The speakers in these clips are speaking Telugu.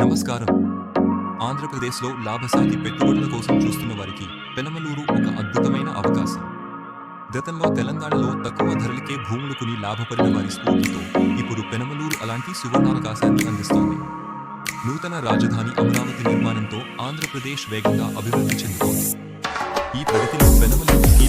నమస్కారం. ఆంధ్రప్రదేశ్లో లాభసాటి పెట్టుబడుల కోసం చూస్తున్న వారికి పెనమలూరు ఒక అద్భుతమైన అవకాశం. గతంలో తెలంగాణలో తక్కువ ధరలకే భూములు కొని లాభపడిన వారి స్ఫూర్తితో ఇప్పుడు పెనమలూరు అలాంటి సువర్ణావకాశాన్ని అందిస్తోంది. నూతన రాజధాని అమరావతి నిర్మాణంతో ఆంధ్రప్రదేశ్ వేగంగా అభివృద్ధి చెందుతోంది. ఈ ప్రగతిలో పెనమలూరు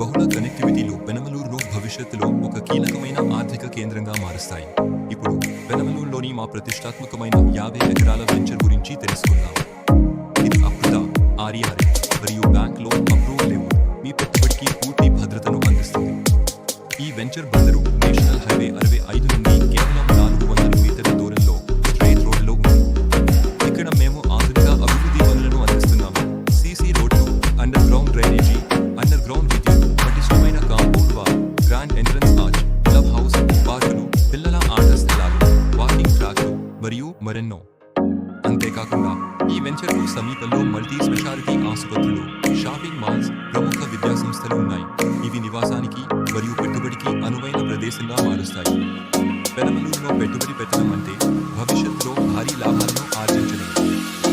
బహుళ కనెక్టివిటీలు పెనమలూరును భవిష్యత్తులో ఒక కీలకమైన ఆర్థిక కేంద్రంగా మారుస్తాయి. ఇప్పుడు పెనమలూరులోని మా ప్రతిష్టాత్మకమైన యాభై ఎకరాల వెంచర్ గురించి తెలుసుకుందాం. ఇది అప్రుత ఆర్ఆర్ మరియు బ్యాంక్ లోన్ అప్రూవల్ లేవు. మీ పెట్టుబడికి పూర్తి భద్రతను అందిస్తుంది. ఈ వెంచర్ బందరు నేషనల్ హైవే అరవై ఐదు నుండి కేవలం మరియు మరెన్నో. అంతేకాకుండా ఈ వెంచర్కు సమీపంలో మల్టీ స్పెషాలిటీ ఆసుపత్రులు షాపింగ్ మాల్స్ ప్రముఖ విద్యా సంస్థలు ఉన్నాయి. ఇవి నివాసానికి మరియు పెట్టుబడికి అనువైన ప్రదేశంగా మారుస్తాయి. పెనమలూరులో పెట్టుబడి పెట్టడం అంటే భవిష్యత్తులో భారీ లాభాలను ఆర్జించడం.